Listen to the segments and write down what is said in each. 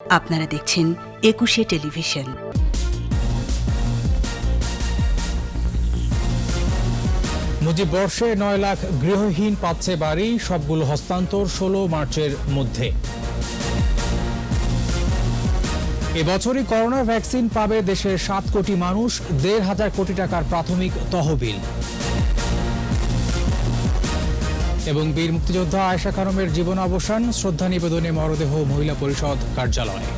আপনারা দেখছেন একুশে টেলিভিশন। মুজিব বর্ষে নয় লাখ গৃহহীন পাচ্ছে বাড়ি, সবগুলো হস্তান্তর ষোলো মার্চের মধ্যে। এবছরই করোনা ভ্যাকসিন পাবে দেশের সাত কোটি মানুষ, দেড় হাজার কোটি টাকার প্রাথমিক তহবিল। এবং বীর মুক্তিযোদ্ধা আয়শা খানমের জীবন অবসান, শ্রদ্ধা নিবেদনে মরদেহ মহিলা পরিষদ কার্যালয়ে।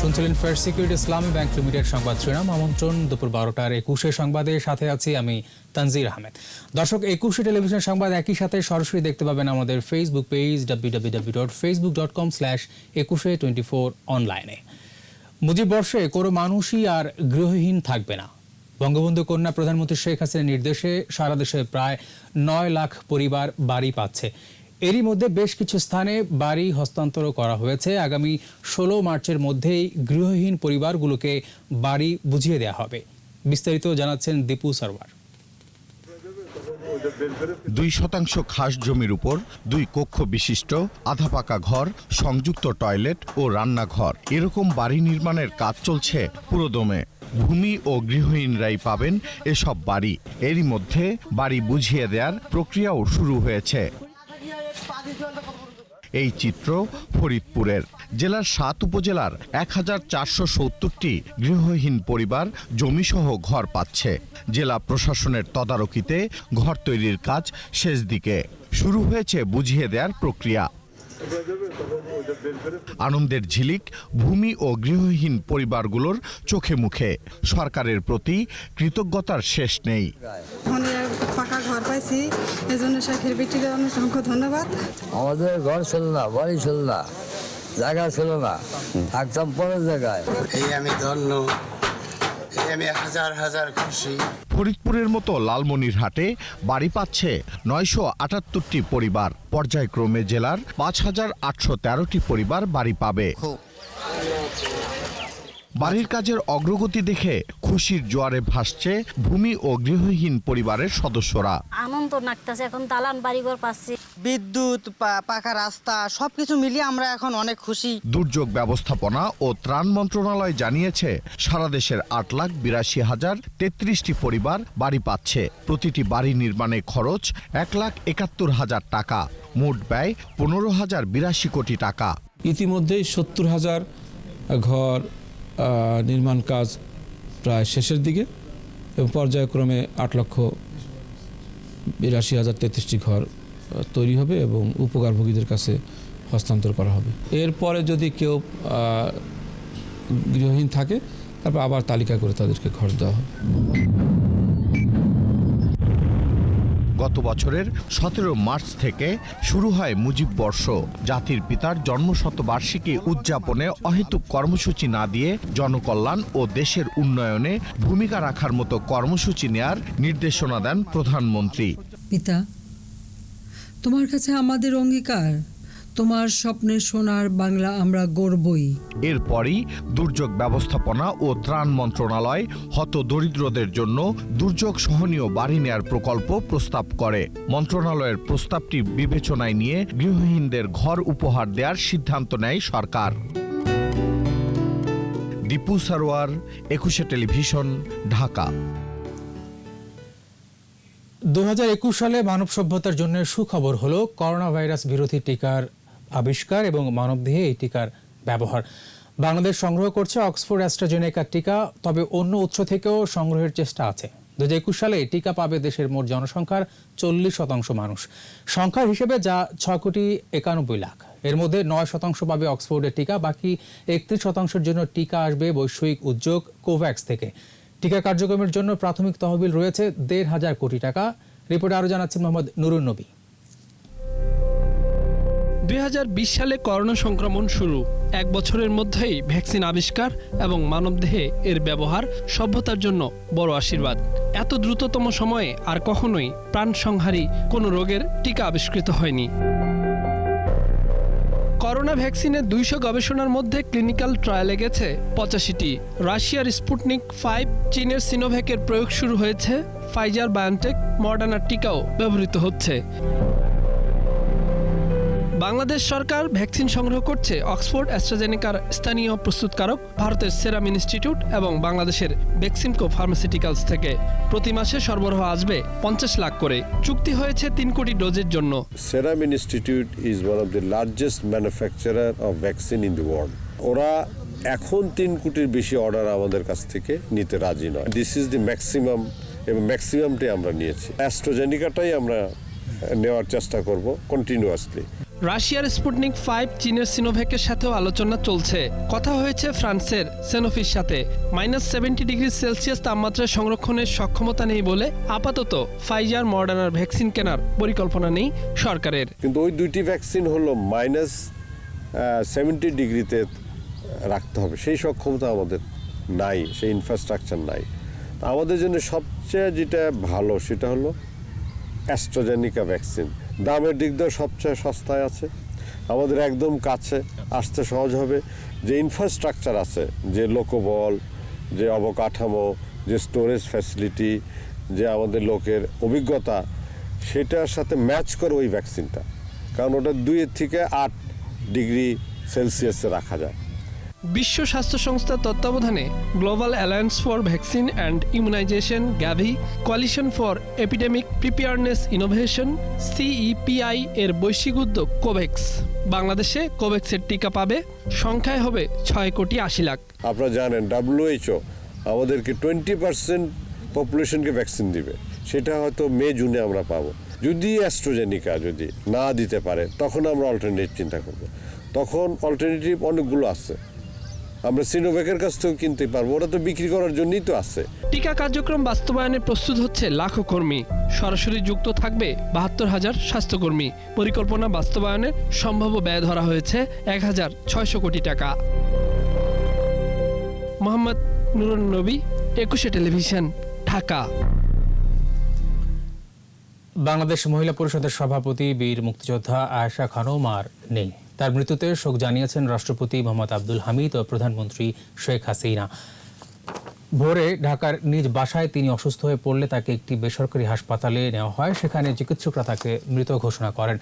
শুনছিলেন First Security Islami Bank Limited সংবাদ শিরোনাম। আমন্ত্রণ দুপুর বারোটার একুশে সংবাদে সাথে আছি আমি তানজির আহমেদ। দর্শক, একুশে টেলিভিশন সংবাদ একই সাথে সরাসরি দেখতে পাবেন আমাদের Facebook page W dot Facebook dot com slash Ekushey twenty four অনলাইনে মুজিব বর্ষে কোনো মানুষই আর গৃহহীন থাকবে না। বঙ্গবন্ধু কন্যা প্রধানমন্ত্রী শেখ হাসিনার নির্দেশে সারা দেশে প্রায় নয় লাখ পরিবার বাড়ি পাচ্ছে। এরই মধ্যে বেশ কিছু স্থানে বাড়ি হস্তান্তর করা হয়েছে। আগামী ষোলো মার্চের মধ্যেই গৃহহীন পরিবারগুলোকে বাড়ি বুঝিয়ে দেওয়া হবে। বিস্তারিত জানাচ্ছেন দীপু সরওয়ার। দুই শতাংশ খাস জমির উপর দুই কক্ষ বিশিষ্ট, আধা পাকা ঘর, সংযুক্ত টয়লেট ও রান্নাঘর। এরকম বাড়ি নির্মাণের কাজ চলছে পুরোদমে। ভূমি ও গৃহহীনরাই পাবেন এসব বাড়ি। এরই মধ্যে বাড়ি বুঝিয়ে দেওয়ার প্রক্রিয়াও শুরু হয়েছে। এই চিত্র ফরিদপুরের। জেলার সাত উপজেলার এক হাজার চারশো সত্তরটি গৃহহীন পরিবার জমিসহ ঘর পাচ্ছে। জেলা প্রশাসনের তদারকিতে ঘর তৈরির কাজ শেষ দিকে। শুরু হয়েছে বুঝিয়ে দেওয়ার প্রক্রিয়া। আনন্দের ঝিলিক ভূমি ও গৃহহীন পরিবারগুলোর চোখে মুখে। সরকারের প্রতি কৃতজ্ঞতার শেষ নেই। পাকা ঘর পাইছি। এই জন্য শেখের বেটিকে অসংখ্য ধন্যবাদ। আমাদের ঘর ছিল না বাড়ি ছিল না জায়গা ছিল না থাকতাম পরের জায়গায়। এই আমি ধন্য এই আমি হাজার হাজার খুশি। ফরিদপুরের মতো লালমনিরহাটে বাড়ি পাচ্ছে নয়শো আটাত্তরটি পরিবার। পর্যায়ক্রমে জেলার পাঁচ হাজার আটশো তেরোটি পরিবার বাড়ি পাবে। বাড়ির কাজের অগ্রগতি দেখে খুশির জোয়ারে ভাসছে ভূমি ও গৃহহীন পরিবারের সদস্যরা। আনন্দ লাগতেছে এখন দালান বাড়িঘর পাচ্ছি। বিদ্যুৎ পাকা রাস্তা সবকিছু মিলিয়ে আমরা এখন অনেক খুশি। দুর্যোগ ব্যবস্থাপনা ও ত্রাণ মন্ত্রণালয় জানিয়েছে সারা দেশের আট লাখ বিরাশি হাজার তেত্রিশটি পরিবার বাড়ি পাচ্ছে। প্রতিটি বাড়ি নির্মাণে খরচ এক লাখ একাত্তর হাজার টাকা। মোট ব্যয় পনেরো হাজার বিরাশি কোটি টাকা। ইতিমধ্যেই সত্তর হাজার ঘর নির্মাণ কাজ প্রায় শেষের দিকে এবং পর্যায়ক্রমে আট লক্ষ বিরাশি হাজার তেত্রিশটি ঘর তৈরি হবে এবং উপকারভোগীদের কাছে হস্তান্তর করা হবে। এরপরে যদি কেউ গৃহহীন থাকে, তারপর আবার তালিকা করে তাদেরকে ঘর দেওয়া হবে। গত বছরের সতেরো মার্চ থেকে শুরু হয় মুজিব বর্ষ। জাতির পিতার জন্মশতবার্ষিকী উদযাপনে অহেতুক কর্মসূচি না দিয়ে জনকল্যাণ ও দেশের উন্নয়নে ভূমিকা রাখার মতো কর্মসূচি নেয়ার নির্দেশনা দেন প্রধানমন্ত্রী। পিতা, তোমার কাছে আমাদের অঙ্গীকার। তোমার স্বপ্নের সোনার বাংলা আমরা গড়বই। এরপরই দুর্যোগ ব্যবস্থাপনা ও ত্রাণ মন্ত্রণালয় হত দরিদ্রদের জন্য দুর্যোগ সহনীয় বাড়ি নেয়ার প্রকল্প প্রস্তাব করে। মন্ত্রণালয়ের প্রস্তাবটি বিবেচনায় নিয়ে গৃহহীনদের ঘর উপহার দেওয়ার সিদ্ধান্ত নেয় সরকার। দীপু সারোয়ার একুশে টেলিভিশন ঢাকা। দু হাজার একুশ সালে মানব সভ্যতার জন্য সুখবর হলো করোনা ভাইরাস বিরোধী টিকার আবিষ্কার এবং মানবদেহে এই টিকার ব্যবহার। বাংলাদেশ সংগ্রহ করছে অক্সফোর্ড অ্যাস্ট্রাজেনেকার টিকা, তবে অন্য উৎস থেকেও সংগ্রহের চেষ্টা আছে। দু হাজার একুশ সালে টিকা পাবে দেশের মোট জনসংখ্যার চল্লিশ শতাংশ মানুষ। সংখ্যার হিসেবে যা ছ কোটি একানব্বই লাখ। এর মধ্যে নয় শতাংশ পাবে অক্সফোর্ডের টিকা, বাকি একত্রিশ শতাংশের জন্য টিকা আসবে বৈশ্বিক উদ্যোগ কোভ্যাক্স থেকে। টিকা কার্যক্রমের জন্য প্রাথমিক তহবিল রয়েছে দেড় হাজার কোটি টাকা। রিপোর্টে আরও জানাচ্ছেন মোহাম্মদ নুরুন নবী। দুই হাজার বিশ সালে করোনা সংক্রমণ শুরু। এক বছরের মধ্যেই ভ্যাকসিন আবিষ্কার এবং মানবদেহে এর ব্যবহার, সভ্যতার জন্য বড় আশীর্বাদ। এত দ্রুততম সময়ে আর কখনোই প্রাণ সংহারী কোনো রোগের টিকা আবিষ্কৃত হয়নি। করোনা ভ্যাকসিনের দুইশো গবেষণার মধ্যে ক্লিনিক্যাল ট্রায়ালে গেছে পঁচাশিটি। রাশিয়ার স্পুটনিক ফাইভ চীনের সিনোভ্যাকের প্রয়োগ শুরু হয়েছে। ফাইজার, বায়োনটেক, মডার্নার টিকাও ব্যবহৃত হচ্ছে। বাংলাদেশ সরকার ভ্যাকসিন সংগ্রহ করছে অক্সফোর্ড অ্যাস্ট্রাজেনিকার স্থানীয় প্রস্তুতকারক, ভারতের সেরাম ইনস্টিটিউট এবং বাংলাদেশের বেক্সিমকো ফার্মাসিউটিক্যালস থেকে। প্রতি মাসে সরবরাহ আসবে পঞ্চাশ লাখ করে। চুক্তি হয়েছে তিন কোটি ডোজের জন্য। Serum institute is one of the largest manufacturer of vaccine in the world. ওরা এখন তিন কোটির বেশি অর্ডার আমাদের কাছ থেকে নিতে রাজি নয়। দিস ইজ দি ম্যাক্সিমাম এবং ম্যাক্সিমামটাই আমরা নিয়েছি। অ্যাস্ট্রোজেনিকাটাই আমরা নেওয়ার চেষ্টা করব কন্টিনিউয়াসলি রাশিয়ার স্পুটনিক ফাইভ চীনের সিনোভ্যাকের সাথেও আলোচনা চলছে। কথা হয়েছে ফ্রান্সের সেনোফির সাথে। মাইনাস সেভেন্টি ডিগ্রি সেলসিয়াস তাপমাত্রা সংরক্ষণের সক্ষমতা নেই বলে আপাতত ফাইজার মডার্নার ভ্যাকসিন কেনার পরিকল্পনা নেই সরকারের। কিন্তু ওই দুইটি ভ্যাকসিন হলো মাইনাস সেভেন্টি ডিগ্রিতে রাখতে হবে। সেই সক্ষমতা আমাদের নাই, সেই ইনফ্রাস্ট্রাকচার নাই। আমাদের জন্য সবচেয়ে যেটা ভালো সেটা হলো অ্যাস্ট্রোজেনিকা ভ্যাকসিন। দামের দিক দিয়ে সবচেয়ে সস্তায় আছে, আমাদের একদম কাছে, আসতে সহজ হবে। যে ইনফ্রাস্ট্রাকচার আছে, যে লোকবল, যে অবকাঠামো, যে স্টোরেজ ফ্যাসিলিটি যে আমাদের লোকের অভিজ্ঞতা, সেটার সাথে ম্যাচ করে ওই ভ্যাকসিনটা কারণ ওটা দুইয়ের থেকে আট ডিগ্রি সেলসিয়াসে রাখা যায়। বিশ্ব স্বাস্থ্য সংস্থার তত্ত্বাবধানে Global Alliance for Vaccine and Immunization GAVI Coalition for Epidemic Preparedness Innovation CEPI এর বৈশ্বিক উদ্যোগ কোভেক্স বাংলাদেশে কোভেক্সের টিকা পাবে, সংখ্যায় হবে ছয় কোটি আশি লাখ। আপনারা জানেন ডাব্লিউএইচও আমাদেরকে টোয়েন্টি পার্সেন্ট পপুলেশনকে ভ্যাকসিন দিবে। সেটা হয়তো মে, জুনে আমরা পাবো। যদি অ্যাস্ট্রোজেনিকা যদি না দিতে পারে, তখন আমরা অল্টারনেটিভ চিন্তা করব। তখন অল্টারনেটিভ অনেকগুলো আছে। আমরা সিনোভ্যাকের কাছ থেকেও কিনতে পারব। ওরা তো বিক্রি করার জন্যই তো আছে। টিকা কার্যক্রম বাস্তবায়নে প্রস্তুত হচ্ছে লাখো কর্মী। সরাসরি যুক্ত থাকবে বাহাত্তর হাজার স্বাস্থ্যকর্মী। পরিকল্পনা বাস্তবায়নের সম্ভাব্য ব্যয় ধরা হয়েছে এক হাজার ছয়শো কোটি টাকা। মোহাম্মদ নুরুন নবী একুশে টেলিভিশন ঢাকা। বাংলাদেশ মহিলা পরিষদের সভাপতি বীর মুক্তিযোদ্ধা আয়েশা খানম আর নেই। তার মৃত্যুতে শোক জানিয়েছেন রাষ্ট্রপতি মোহাম্মদ আব্দুল হামিদ ও প্রধানমন্ত্রী শেখ হাসিনা। ভোরে ঢাকার নিজ বাসায় তিনি অসুস্থ হয়ে পড়লে তাকে একটি বেসরকারি হাসপাতালে নেওয়া হয়, সেখানে চিকিৎসকরা তাকে মৃত ঘোষণা করেন।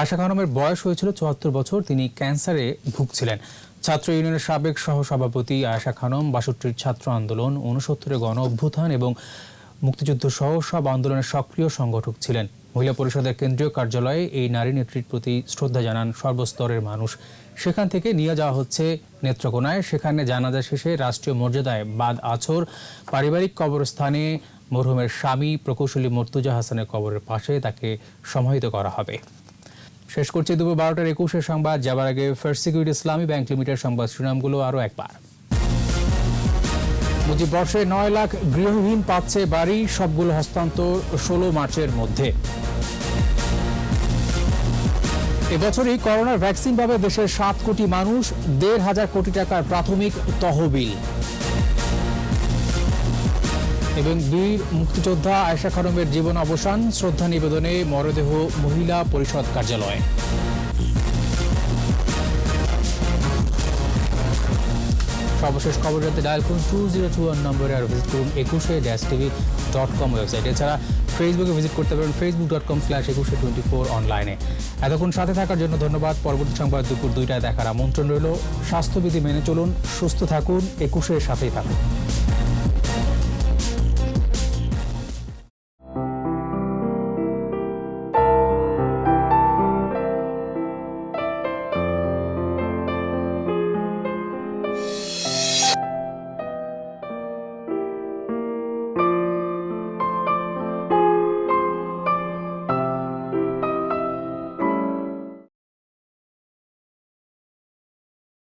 আশা খানমের বয়স হয়েছিল চুয়াত্তর বছর, তিনি ক্যান্সারে ভুগছিলেন। ছাত্র ইউনিয়নের সাবেক সহ সভাপতি আয়েশা খানম, বাষট্টির ছাত্র আন্দোলন উনসত্তরের গণ অভ্যুত্থান এবং মুক্তিযুদ্ধ সহ সব আন্দোলনের সক্রিয় সংগঠক ছিলেন। মহিলা পরিষদের কেন্দ্রীয় কার্যালয়ে এই নারী নেত্রীর প্রতি শ্রদ্ধা জানান সর্বস্তরের মানুষ। সেখান থেকে নিয়ে যাওয়া হচ্ছে নেত্রকোনায়। সেখানে জানাজা শেষে রাষ্ট্রীয় মর্যাদায় বাদ আছর। পারিবারিক কবরস্থানে মরহুমের স্বামী প্রকৌশলী মর্তুজা হাসানের কবরের পাশে তাকে সমাহিত করা হবে। শেষ করছি দুপুর বারোটার একুশের সংবাদ। যাবার আগে First Security Islami Bank Limited সংবাদ শিরোনামগুলো আরও একবার। মুজিব বর্ষে নয় লাখ গৃহহীন পাচ্ছে বাড়ি, সবগুলো হস্তান্তর ষোলো মার্চের মধ্যে। এবছরই করোনার ভ্যাকসিন পাবে দেশের সাত কোটি মানুষ, দেড় হাজার কোটি টাকার প্রাথমিক তহবিল। এবং বীর মুক্তিযোদ্ধা আয়শা খানমের জীবন অবসান, শ্রদ্ধা নিবেদনে মরদেহ মহিলা পরিষদ কার্যালয়। সর্বশেষ খবর জানতে ডায়াল করুন টু জিরো টু ওয়ান নম্বরে আর ভিজিট করুন Ekushey dash TV dot com website এছাড়া ফেসবুকে ভিজিট করতে পারেন Facebook dot com slash Ekushey twenty four অনলাইনে এতক্ষণ সাথে থাকার জন্য ধন্যবাদ। পরবর্তী সংবাদ দুপুর দুইটায় দেখার আমন্ত্রণ রইল। স্বাস্থ্যবিধি মেনে চলুন, সুস্থ থাকুন, একুশের সাথেই থাকুন।